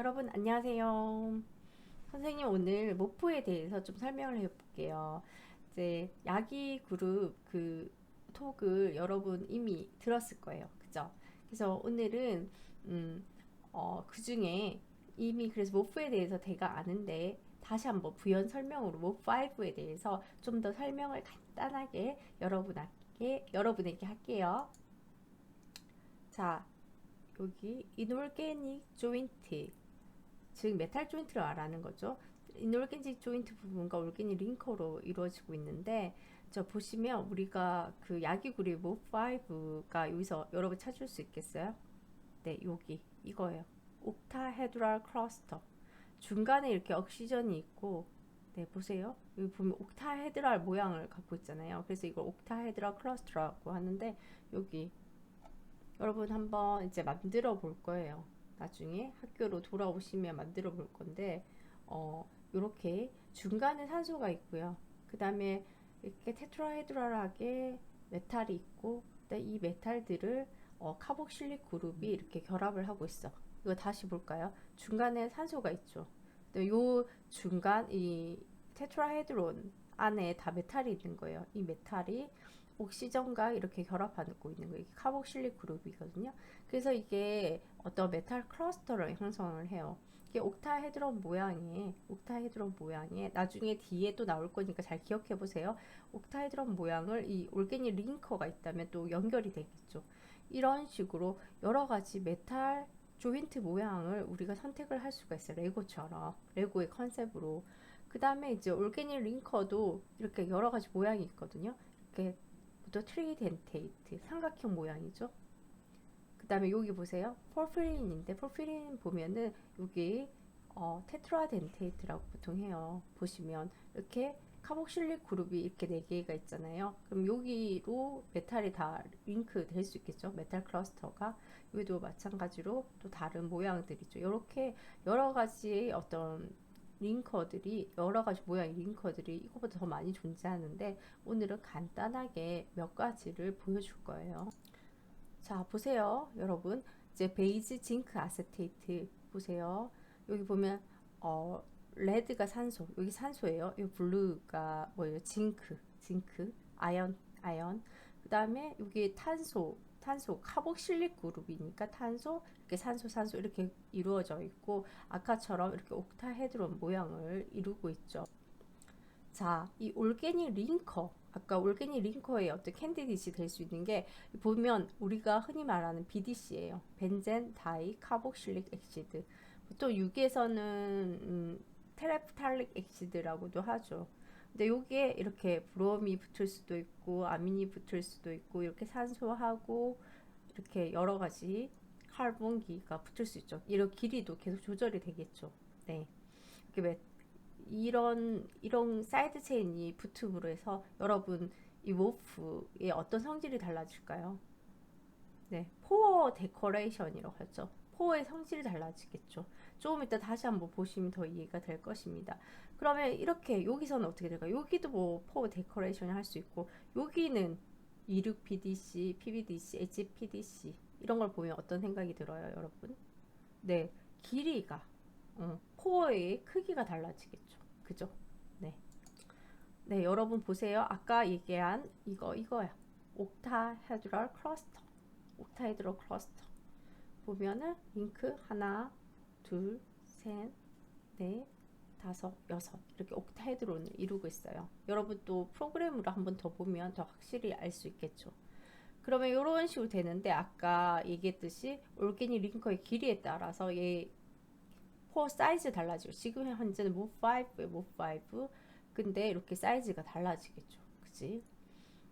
여러분 안녕하세요. 선생님 오늘 모포에 대해서 좀 설명을 해볼게요. 이제 야기 그룹 그 톡을 여러분 이미 들었을 거예요. 그죠? 그래서 오늘은 음, 어, 그 중에 이미 그래서 모프에 대해서 대가 아는데 다시 한번 부연 설명으로 모프5에 대해서 좀 더 설명을 간단하게 여러분에게 여러분에게 할게요. 자, 여기 이놀게닉 조인트 즉 메탈 조인트를 말하는 거죠. 이놀게닉 조인트 부분과 올게닉 링커로 이루어지고 있는데 저 보시면 우리가 그 야기구리 모 5가 여기서 여러분 찾을 수 있겠어요? 네, 여기 이거예요. 옥타헤드랄 클러스터 중간에 이렇게 억시전이 있고 네 보세요 여기 보면 옥타헤드랄 모양을 갖고 있잖아요 그래서 이걸 옥타헤드랄 클러스터라고 하는데 여기 여러분 한번 이제 만들어 볼 거예요. 나중에 학교로 돌아오시면 만들어 볼 건데 어 요렇게 중간에 산소가 있고요. 그 다음에 이렇게 테트라헤드랄하게 메탈이 있고 이 메탈들을 어, 카복실릭 그룹이 이렇게 결합을 하고 있어. 이거 다시 볼까요? 중간에 산소가 있죠. 요 중간 이 테트라헤드론 안에 다 메탈이 있는 거예요. 이 메탈이 옥시전과 이렇게 결합하고 있는 거예요. 카복실릭 그룹이거든요. 그래서 이게 어떤 메탈 클러스터를 형성을 해요. 이게 옥타헤드론 모양의 옥타헤드론 모양의 나중에 뒤에 또 나올 거니까 잘 기억해 보세요. 옥타헤드론 모양을 이 올게닉 링커가 있다면 또 연결이 되겠죠. 이런 식으로 여러 가지 메탈 조인트 모양을 우리가 선택을 할 수가 있어요. 레고처럼 레고의 컨셉으로. 그 다음에 이제 올게닉 링커도 이렇게 여러 가지 모양이 있거든요. 이렇게 또 트리덴테이트 삼각형 모양이죠. 그 다음에 여기 보세요. 폴피린인데 폴피린 보면은 여기 어, 테트라덴테이트라고 보통 해요. 보시면 이렇게 카복실릭 그룹이 이렇게 네 개가 있잖아요. 그럼 여기로 메탈이 다 링크 될 수 있겠죠. 메탈 클러스터가 여기도 마찬가지로 또 다른 모양들이죠. 이렇게 여러 가지 어떤 링커들이 여러 가지 모양의 링커들이 이거보다 더 많이 존재하는데 오늘은 간단하게 몇 가지를 보여줄 거예요. 자 보세요 여러분. 이제 베이지 징크 아세테이트 보세요. 여기 보면 어 레드가 산소. 여기 산소예요. 이 블루가 뭐예요? 징크. 징크. 아연 아연. 그 다음에 여기 탄소 탄소 카복실릭 그룹이니까 탄소 이렇게 산소 산소 이렇게 이루어져 있고 아까처럼 이렇게 옥타헤드론 모양을 이루고 있죠. 자, 이 올게닉 링커 아까 올게닉 링커의 어떤 캔디디시 될 수 있는 게 보면 우리가 흔히 말하는 BDC예요. 벤젠 다이 카복실릭 엑시드. 또 육에서는 음, 테레프탈릭 엑시드라고도 하죠. 근데 여기에 이렇게 브롬이 붙을 수도 있고 아민이 붙을 수도 있고 이렇게 산소하고 이렇게 여러 가지 카본기가 붙을 수 있죠. 이런 길이도 계속 조절이 되겠죠. 네. 이렇게 이런 이런 사이드 체인이 붙음으로 해서 여러분 이 모프의 어떤 성질이 달라질까요? 네, 포어 데코레이션이라고 하죠. 포의 성질이 달라지겠죠. 조금 이따 다시 한번 보시면 더 이해가 될 것입니다. 그러면 이렇게 여기서는 어떻게 될까요? 여기도 뭐포 데코레이션을 할 수 있고 여기는 26PDC, PBDC, HPDC 이런 걸 보면 어떤 생각이 들어요, 여러분? 네, 길이가 어, 코어의 크기가 달라지겠죠. 그죠? 네. 네, 여러분 보세요. 아까 얘기한 이거 이거야. 옥타헤드럴 클러스터. 옥타헤드럴 클러스터. 보면은 링크 하나, 둘, 셋, 넷, 다섯, 여섯 이렇게 옥타헤드론을 이루고 있어요. 여러분 또 프로그램으로 한 번 더 보면 더 확실히 알 수 있겠죠. 그러면 이런 식으로 되는데 아까 얘기했듯이 올게닉 링커의 길이에 따라서 얘포 사이즈 달라지고 지금 현재는 모5에 모5 근데 이렇게 사이즈가 달라지겠죠. 그치?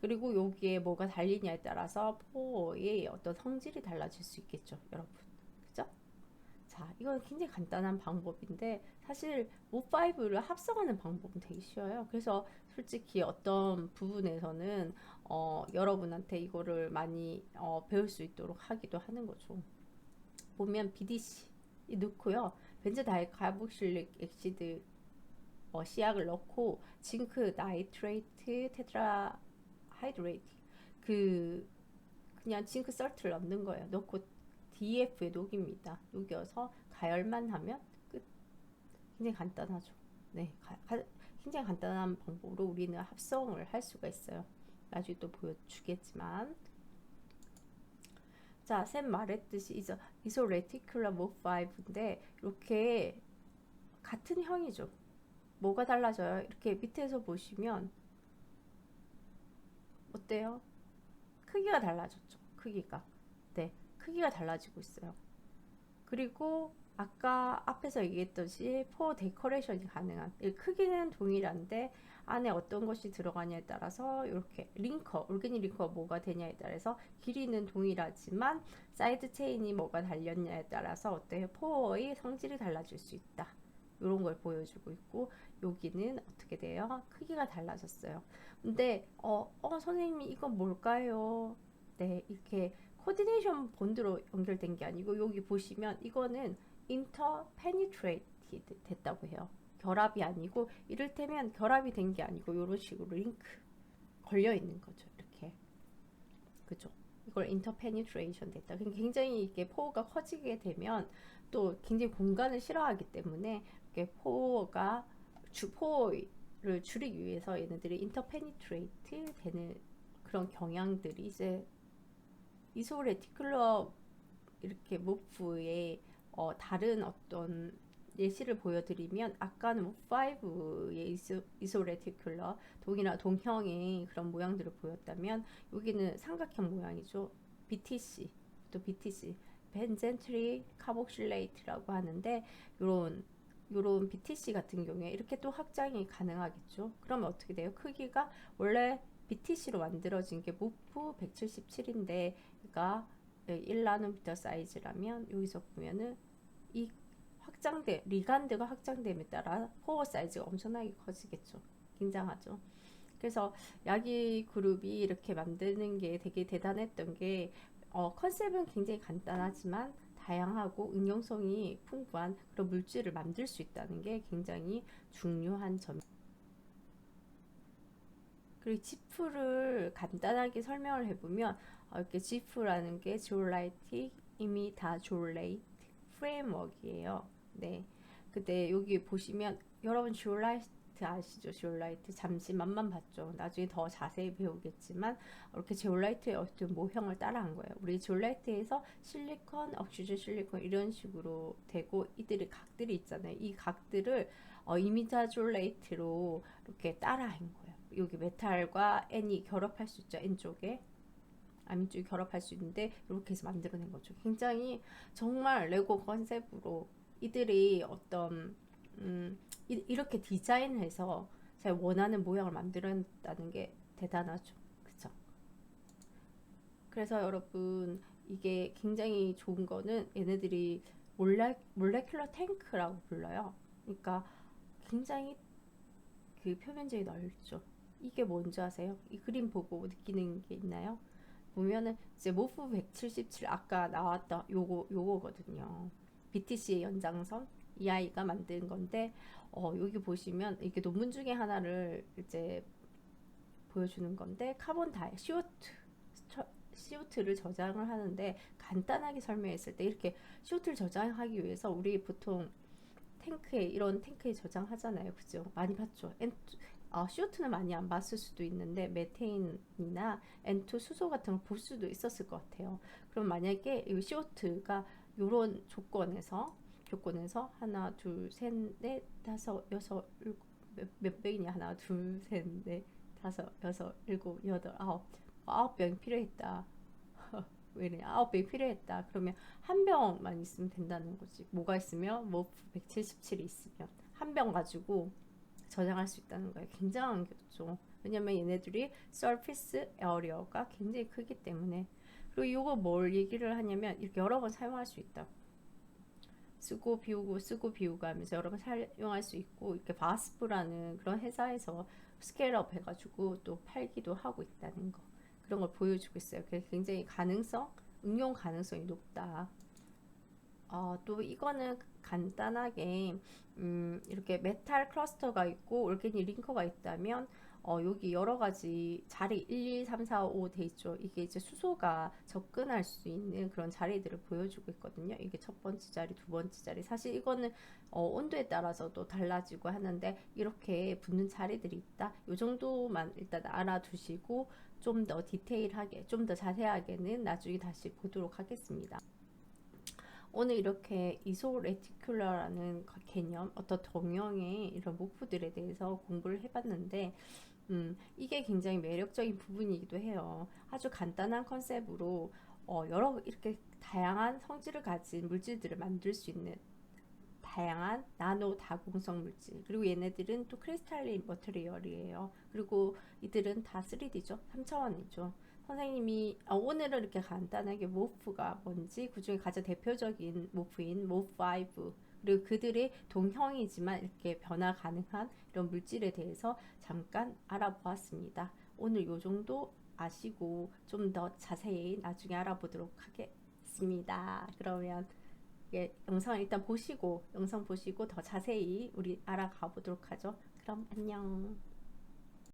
그리고 여기에 뭐가 달리냐에 따라서 포의 어떤 성질이 달라질 수 있겠죠, 여러분. 그죠? 자, 이건 굉장히 간단한 방법인데 사실 모5를 합성하는 방법은 되게 쉬워요. 그래서 솔직히 어떤 부분에서는 어, 여러분한테 이거를 많이 어, 배울 수 있도록 하기도 하는 거죠. 보면 BDC 넣고요. 벤제 다이카복실릭 엑시드 어, 시약을 넣고 징크 나이트레이트 테트라 하이드레이트 그 그냥 징크 설트를 넣는 거예요. 넣고 DF에 녹입니다. 녹여서 가열만 하면 끝. 굉장히 간단하죠. 네, 가, 가, 굉장히 간단한 방법으로 우리는 합성을 할 수가 있어요. 나중에 또 보여주겠지만. 자, 샘 말했듯이 이소 레티큘러 모 5인데 이렇게 같은 형이죠. 뭐가 달라져요? 이렇게 밑에서 보시면 어때요? 크기가 달라졌죠. 크기가. 네, 크기가 달라지고 있어요. 그리고 아까 앞에서 얘기했듯이 포 데코레이션이 가능한 크기는 동일한데 안에 어떤 것이 들어가냐에 따라서 이렇게 링커, 올게닉 링커가 뭐가 되냐에 따라서 길이는 동일하지만 사이드 체인이 뭐가 달렸냐에 따라서 어때요? 포어의 성질이 달라질 수 있다. 이런 걸 보여주고 있고 여기는 어떻게 돼요? 크기가 달라졌어요. 근데 어, 어 선생님이 이건 뭘까요? 네, 이렇게 코디네이션 본드로 연결된 게 아니고 여기 보시면 이거는 interpenetrated 됐다고 해요. 결합이 아니고 이를테면 결합이 된 게 아니고 이런 식으로 링크 걸려 있는 거죠. 이렇게 그죠? 이걸 interpenetration 됐다. 굉장히 이게 포가 커지게 되면 또 굉장히 공간을 싫어하기 때문에 이렇게 포가 주 포를 줄이기 위해서 얘네들이 interpenetrate 되는 그런 경향들이 이제 이소 레티클러 이렇게 모프의 어, 다른 어떤 예시를 보여드리면 아까는 모5의 이소, 이소레티큘러 동이나 동형의 그런 모양들을 보였다면 여기는 삼각형 모양이죠. BTC 또 BTC 벤젠트리 카복실레이트라고 하는데 이런 요런 BTC 같은 경우에 이렇게 또 확장이 가능하겠죠. 그러면 어떻게 돼요? 크기가 원래 BTC로 만들어진 게 모프 177인데 그러니까 1나노미터 사이즈라면 여기서 보면은 이 확장돼 리간드가 확장됨에 따라 포어 사이즈가 엄청나게 커지겠죠. 굉장하죠. 그래서 야기 그룹이 이렇게 만드는 게 되게 대단했던 게 어, 컨셉은 굉장히 간단하지만 다양하고 응용성이 풍부한 그런 물질을 만들 수 있다는 게 굉장히 중요한 점. 그리고 지프를 간단하게 설명을 해보면 어, 이렇게 지프라는 게 지올라이틱 이미 다 지올레이트 프레임워크예요. 네. 근데 여기 보시면 여러분 지올라이 트 아시죠? 지올라이트 잠시 맛만 봤죠. 나중에 더 자세히 배우겠지만 이렇게 지올라이트의 어떤 모형을 따라한 거예요. 우리 지올라이트에서 실리콘, 억시즌 실리콘 이런 식으로 되고 이들의 각들이 있잖아요. 이 각들을 어, 이미자 지올라이트로 이렇게 따라한 거예요. 여기 메탈과 N이 결합할 수 있죠. N 쪽에. 암 쪽이 결합할 수 있는데 이렇게 해서 만들어낸 거죠. 굉장히 정말 레고 컨셉으로 이들이 어떤 음, 이, 렇게 디자인해서 제가 원하는 모양을 만들었다는 게 대단하죠. 그쵸? 그래서 여러분 이게 굉장히 좋은 거는 얘네들이 몰레, 몰레큘러 탱크라고 불러요. 그러니까 굉장히 그 표면적이 넓죠. 이게 뭔지 아세요? 이 그림 보고 느끼는 게 있나요? 보면은 이제 모프 177 아까 나왔던 요거 요거거든요. BTC의 연장선 이 아이가 만든 건데 어, 여기 보시면 이게 논문 중에 하나를 이제 보여주는 건데 카본 다이 CO2 CO2를 저장을 하는데 간단하게 설명했을 때 이렇게 CO2를 저장하기 위해서 우리 보통 탱크에 이런 탱크에 저장하잖아요. 그죠? 많이 봤죠. N2, 어, CO2는 많이 안 봤을 수도 있는데 메테인이나 N2 수소 같은 걸 볼 수도 있었을 것 같아요. 그럼 만약에 이 CO2가 이런 조건에서 조건에서 하나, 둘, 셋, 넷, 다섯, 여섯, 일곱 몇, 몇 명이냐 하나, 둘, 셋, 넷, 다섯, 여섯, 일곱, 여덟, 아홉 아홉 병이 필요했다. 왜 이래? 아홉 병이 필요했다. 그러면 한 병만 있으면 된다는 거지. 뭐가 있으면 뭐 177이 있으면 한 병 가지고 저장할 수 있다는 거예요. 굉장한 거죠. 왜냐면 얘네들이 surface area가 굉장히 크기 때문에 그리고 이거 뭘 얘기를 하냐면 이렇게 여러 번 사용할 수 있다. 쓰고 비우고 쓰고 비우고 하면서 여러 번 사용할 수 있고 이렇게 바스프라는 그런 회사에서 스케일업 해가지고 또 팔기도 하고 있다는 거 그런 걸 보여주고 있어요. 그래서 굉장히 가능성, 응용 가능성이 높다. 어, 또 이거는 간단하게 음, 이렇게 메탈 클러스터가 있고 올게닉 링커가 있다면 어, 여기 여러 가지 자리 1, 2, 3, 4, 5 돼 있죠. 이게 이제 수소가 접근할 수 있는 그런 자리들을 보여주고 있거든요. 이게 첫 번째 자리, 두 번째 자리. 사실 이거는 어, 온도에 따라서도 달라지고 하는데 이렇게 붙는 자리들이 있다. 이 정도만 일단 알아두시고 좀 더 디테일하게, 좀 더 자세하게는 나중에 다시 보도록 하겠습니다. 오늘 이렇게 이소레티큘러라는 개념, 어떤 동형의 이런 모프들에 대해서 공부를 해봤는데, 음, 이게 굉장히 매력적인 부분이기도 해요. 아주 간단한 컨셉으로 어, 여러 이렇게 다양한 성질을 가진 물질들을 만들 수 있는 다양한 나노 다공성 물질. 그리고 얘네들은 또 크리스탈린 머테리얼이에요. 그리고 이들은 다 3D죠. 3차원이죠. 선생님이 어, 오늘은 이렇게 간단하게 모프가 뭔지 그 중에 가장 대표적인 모프인 모프5 그리고 그들의 동형이지만 이렇게 변화 가능한 이런 물질에 대해서 잠깐 알아보았습니다. 오늘 요 정도 아시고 좀 더 자세히 나중에 알아보도록 하겠습니다. 그러면 예, 영상 일단 보시고 영상 보시고 더 자세히 우리 알아가 보도록 하죠. 그럼 안녕.